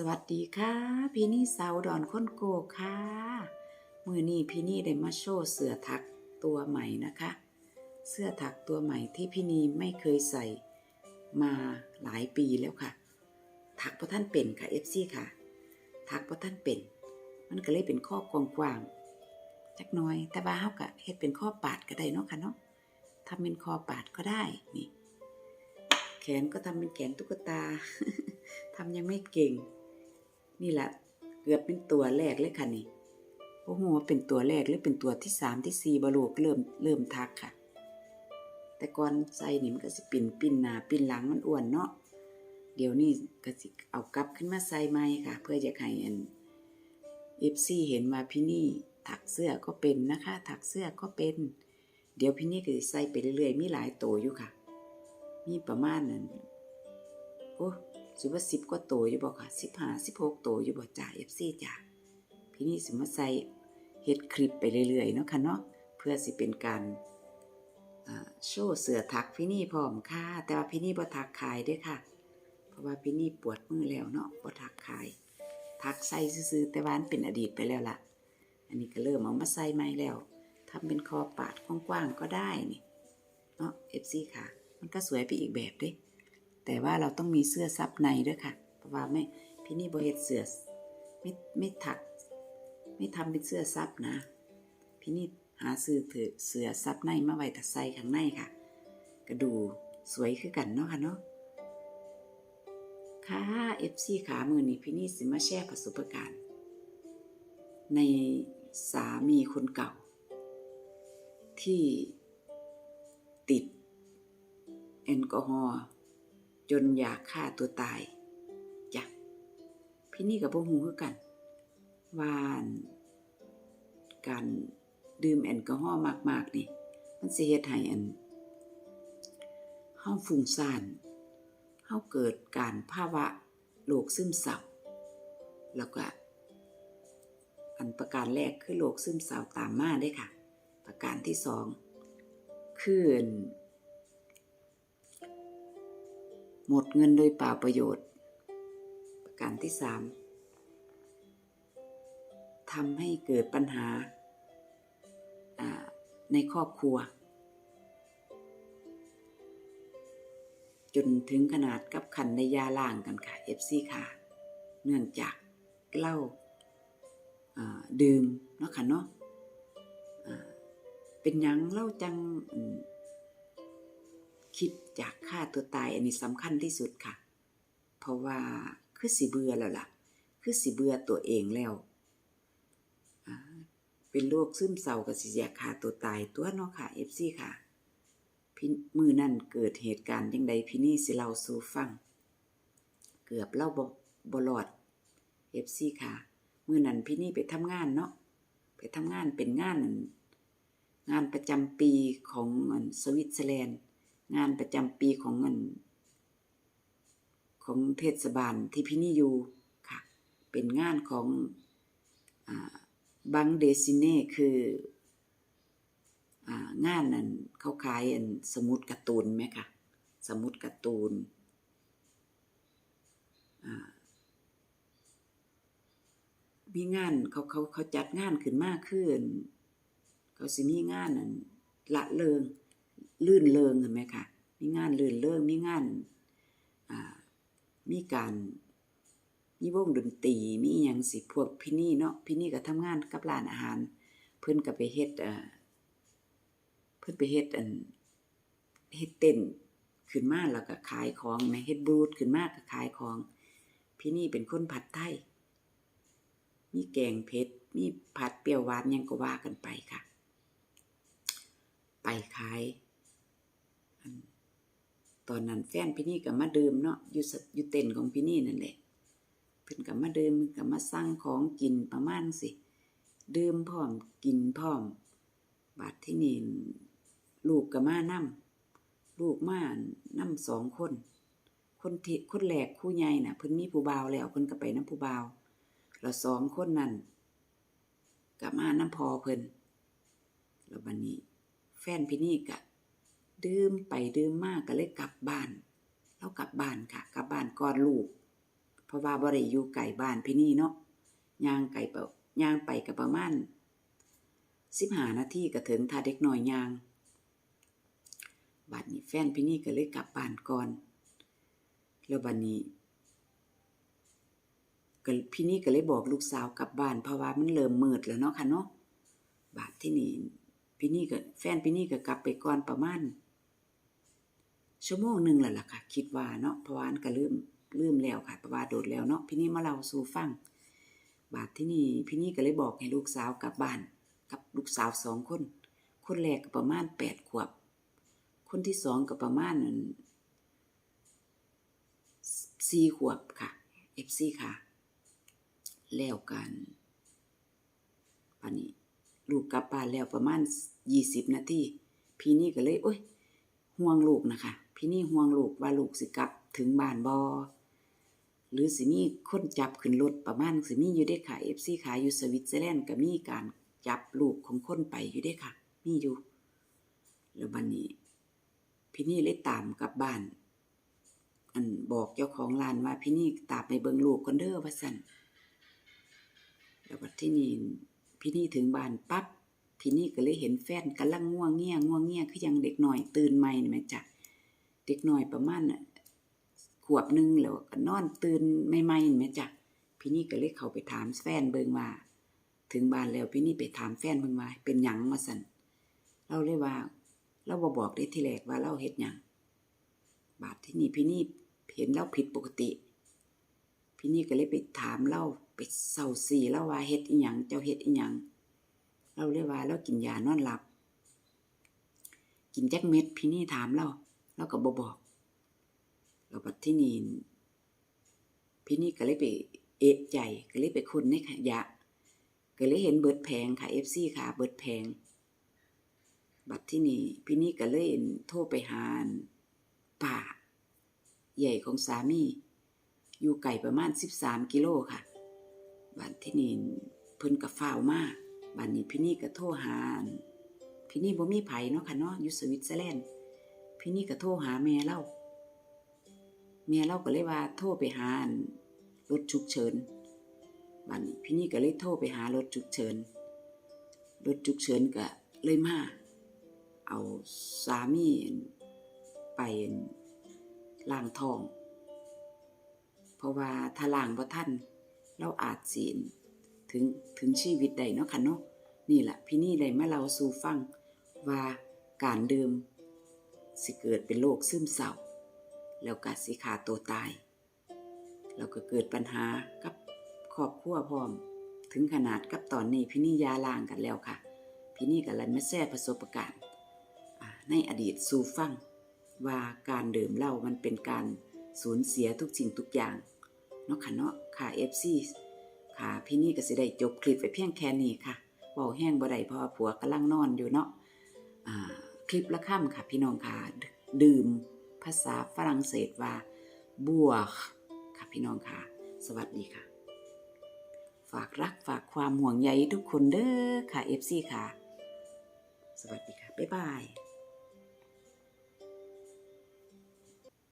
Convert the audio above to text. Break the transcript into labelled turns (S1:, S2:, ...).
S1: สวัสดีค่ะ พี่นี่สาวดอนค้นโกค่ะมือนี้พี่นี่ได้มาโชว์เสื้อถักตัวใหม่นะคะ เสื้อถักตัวใหม่ที่พี่นีไม่เคยใส่มาหลายปีแล้วค่ะ ถักเพราะท่านเป็นค่ะ FC ค่ะ ถักเพราะท่านเป็น มันก็เลยเป็นข้อกว้างๆจักหน้อย แต่ว่าเฮาก็เฮ็ดเป็นข้อปาดก็ได้เนาะค่ะเนาะทำเป็นคอปาดก็ได้นี่ แขนก็ทำเป็นแขนตุ๊กตาทำยังไม่เก่ง นี่แหละเกือบเป็นตัวแรกเลยค่ะนี่โอ้โหว่าเป็นตัวแรกหรือเป็นตัวที่สามที่สี่บลูกเริ่มเริ่มทักค่ะ แต่ก่อนใส่นี่มันก็สิปิ่นปิ่นหน้าปิ่นหลังมันอ้วนเนาะเดี๋ยวนี้ก็สิเอากลับขึ้นมาใส่ใหม่ค่ะ เพื่อจะให้อันเอฟซีเห็นว่าพี่นี่ถักเสื้อก็เป็นนะคะ ถักเสื้อก็เป็น เดี๋ยวพี่นี่ก็สิใส่ไปเรื่อยๆมีหลายตัวอยู่ค่ะ มีประมาณนั้นโอ้ สิว่าสิบกว่าตัวอยู่บ่ค่ะสิบห้าสิบหกโตอยู่บ่จ่าเอฟซีจ่าพี่นี่สิมาใส่เฮ็ดคลิปไปเรื่อยๆเนาะค่ะเนาะเพื่อสิเป็นการโชว์เสือถักพี่นี่พร้อมค่ะ แต่ว่าพี่นี่บ่ถักขายด้อค่ะ เพราะว่าพี่นี่ปวดมือแล้วเนาะบ่ถักขายถักใส่ซื่อแต่ว่ามันเป็นอดีตไปแล้วล่ะ อันนี้ก็เริ่มเอามาใส่ใหม่แล้วทำเป็นคอปาดกว้างๆก็ได้นี่เนาะ FC ค่ะ มันก็สวยไปอีกแบบด้ แต่ว่าเราต้องมีเสื้อซับในด้วยค่ะ เพราะว่าไม่พี่นี่บเฮ็ดเสื้อไม่ไม่ถัก ไม่ทำเป็นเสื้อซับนะ พี่นี่หาซื้อถือเสื้อซับในมาไว้แต่ใส่ข้างในค่ะก็ดูสวยคือกันเนาะค่ะเนาะค่ะ FC ขามือนี้พี่นี่สิมาแชร์ประสบการณ์ ในสามีคนเก่า ที่ติดแอลกอฮอล์ จนอยากฆ่าตัวตายจ้ะพี่นี่กับพวกหูคือกันว่าการดื่มแอลกอฮอล์มาก ๆ นี่ มันสิเฮ็ดให้อันเฮาฟุ้งซ่านเฮาเกิดการภาวะโรคซึมเศร้าแล้วก็ อันประการแรกคือโรคซึมเศร้าตามมาได้ค่ะ ประการที่สองคือ หมดเงินโดยเปล่าประโยชน์ ประการที่สามทำให้เกิดปัญหาในครอบครัว จนถึงขนาดกับขันในยาล่างกันค่ะ FC ค่ะ เนื่องจากเหล้าอ่าดื่มเนาะค่ะเนาะเป็นยังเล้าจัง คิดอยากฆ่าตัวตายอันนี้สำคัญที่สุดค่ะ เพราะว่าคือสิเบื่อแล้วล่ะ คือสิเบื่อตัวเองแล้ว เป็นโรคซึมเศร้ากับสิอยากฆ่าตัวตายตัวเนาะค่ะ FC ค่ะพี่มือนั่นเกิดเหตุการณ์ยังใดพี่นี่สิเล่าสู่ฟัง เกือบเล่าบ่บ่รอด FC ค่ะ มือนั้นพี่นี่ไปทำงานเนาะไปทำงานเป็นงาน งานประจำปีของสวิตเซอร์แลนด์ งานประจำปีของเงิน ของเทศบาลที่พี่นี่อยู่ค่ะ เป็นงานของบังเดซิเน่คือองานนั้นเขาขายอันสมุดการ์ตูนไหมคะสมุดการ์ตูนมีงานเขาเขาเขาจัดงานขึ้นมากขึ้น เขาสิมีงานนั้นละเริง ลื่นเริงเห็นไหมคะมีงานลื่นเริงมีงานมีการมีวงดนตรีมีอหยังสิพวกพี่นี่เนาะพี่นี่ก็ทำงานกับร้านอาหาร เพิ่นก็ไปเฮ็ดเพิ่นไปเฮ็ดอันเฮ็ดเต้นขึ้นมาแล้วก็ขายของแม่เฮ็ดบูธขึ้นมาก็ขายของ พี่นี่เป็นคนผัดไทยมีแกงเผ็ดมีผัดเปรี้ยวหวานยังก็ว่ากันไปค่ะ ไปขาย ตอนนั้นแฟนพี่นี่ก็มาดื่มเนาะอยู่อยู่เต็นของพี่นี่นั่นแหละเพิ่นก็มาดื่มเพิ่นก็มาสั่งของกินประมาณสิดื่มพร้อมกินพร้อม บาดที่นี่ลูกก็มานํลูกมานํสองคน คนที่คนแรกคู่ใหญ่น่ะเพิ่นมีผู้บ่าวแล้วเพิ่นก็ไปนํผู้บ่าวแล้วสองคนนั้นก็มานํพอเพิ่นแล้วบัดนี้ แฟนพี่นี่ก็ ดื่มไปดื่มมากก็เลยกลับบ้านเรากลับบ้านค่ะ กลับบ้านก่อนลูก เพราะว่าบ่ได้อยู่ไกลบ้านพี่นี่เนาะย่างไกลเปล่าย่างไปก็ประมาณ15นาทีก็ถึงถ้าเด็กหน้อยย่างบัดนี้แฟนพี่นี่ก็เลยกลับบ้านก่อนแล้วบัดนี้ก็พี่นี่ก็เลยบอกลูกสาวกลับบ้านเพราะว่ามันเริ่มมืดแล้วเนาะค่ะเนาะบาดที่นี่พี่นี่ก็แฟนพี่นี่ก็กลับไปก่อนประมาณ ชั่วโมงหนึ่งแหล้วล่ะค่ะ คิดว่าเนาะเพราะว่านก็ลืมลืมแล้วค่ะเพราะว่าโดดแล้วเนาะพี่นี่มาเล่าสู่ฟัง บาดที่นี่พี่นี่ก็เลยบอกให้ลูกสาวกลับบ้าน กับลูกสาวสองคน คนแรกก็ประมาณแปดขวบ คนที่สองก็ประมาณนั้นสี่ขวบค่ะเอฟซีค่ะ แล้วกันปานนี้ลูกกลับบ้านแล้วประมาณยี่สิบนาทีพี่นี่ก็เลยโอ้ยห่วงลูกนะคะ พี่นี่ห่วงลูกว่าลูกสิกลับถึงบ้านบอหรือสิมีคนจับขึ้นรถประมาณสิมีอยู่ได้ค่ะเอฟซีขายอยู่สวิตเซอร์แลนด์ก็มีการจับลูกของคนไปอยู่ได้ค่ะ มีอยู่ แล้วบันนี้ พี่นี่เลยตามกลับบ้าน อันบอกเจ้าของร้านว่าพี่นี่ตามไปเบิงลูกคนเด้อว่าสันแล้วบัดที่นี่พี่นี่ถึงบ้านปั๊บพี่นี่ก็เลยเห็นแฟนกำลังง่วงเงียง่วงเงียคือยังเด็กหน่อยตื่นใหม่นี่แม่จ้ะ เด็กหน่อยประมาณขวบหนึงแล้วก็นอนตื่นใหม่ๆนี่แม่จ้ะพี่นี่ก็เลยเข้าไปถามแฟนเบิงว่า ถึงบ้านแล้วพี่นี่ไปถามแฟนเบิงว่าเป็นหยังว่าซั่นเราเลยว่า เราบ่บอกได้ทีแรกว่าเราเฮ็ดหยังบาดที่นี่พี่นี่เห็นเราผิดปกติ พี่นี่ก็เลยไปถามเราไปเศร้าสีเราว่าเฮ็ดอีหยังเจ้าเฮ็ดอีหยังเราเรียกว่าเรากินยานอนหลับ กินแจ็คเม็ดพี่นี่ถามเรา เราก็บบอกเราบัดที่นี่พี่นี่ก็เลยไปเอะใจก็เลยไปคุณในขยะก็เลยเห็นเบิดแพงค่ะเอฟซีค่ะ เบิดแพง บัดที่นี่พี่นี่ก็เลยโทรไปหาป่า ใหญ่ของสามี อยู่ไก่ประมาณสิบสามกิโลค่ะบัดที่นี่เพิ่นกับฟ้าวมากบัดนี้พี่นี่ก็โทรหานพี่นี่บ่มีไผเนาะค่ะเนาะอยู่สวิตเซอร์แลนด์ พี่นี่ก็โทรหาแม่เล่าแม่เล่าก็เลยว่าโทรไปหานรถฉุกเฉินบัดนี้พี่นี่ก็เลยโทรไปหารถฉุกเฉินรถฉุกเฉินก็เลยมาเอาสามีไปล้างทอง เพราะว่าถ้าล้างบ่ทันเราอาจสินถึงถึงชีวิตได้เนาะค่ะเนาะนี่แหละพี่นี่ได้มาเล่าสู่ฟังว่าการดื่ม สิเกิดเป็นโรคซึมเศร้าแล้วก็สิขาตัวตาย แล้วก็เกิดปัญหากับครอบครัวพร้อม ถึงขนาดกับตอนนี้พี่นี่ยาลางกันแล้วค่ะ พี่นี่ก็เลยมาแชร์ประสบการณ์ในอดีตสู่ฟังว่าการดื่มเหล้ามันเป็นการสูญเสียทุกสิ่งทุกอย่างเนาะค่ะเนาะค่ะ FC ค่ะ พี่นี่ก็สิได้จบคลิปไปเพียงแค่นี้ค่ะเบาแห้งบ่ได้พราะว่าผัวกำลังนอนอยู่เนาะอ่า คลิปละค่ำค่ะพี่น้องค่ะดื่มภาษาฝรั่งเศสว่าบัวค่ะพี่น้องค่ะ สวัสดีค่ะ ฝากรักฝากความห่วงใยทุกคนเด้อค่ะเอฟซีค่ะ สวัสดีค่ะ บ๊ายบาย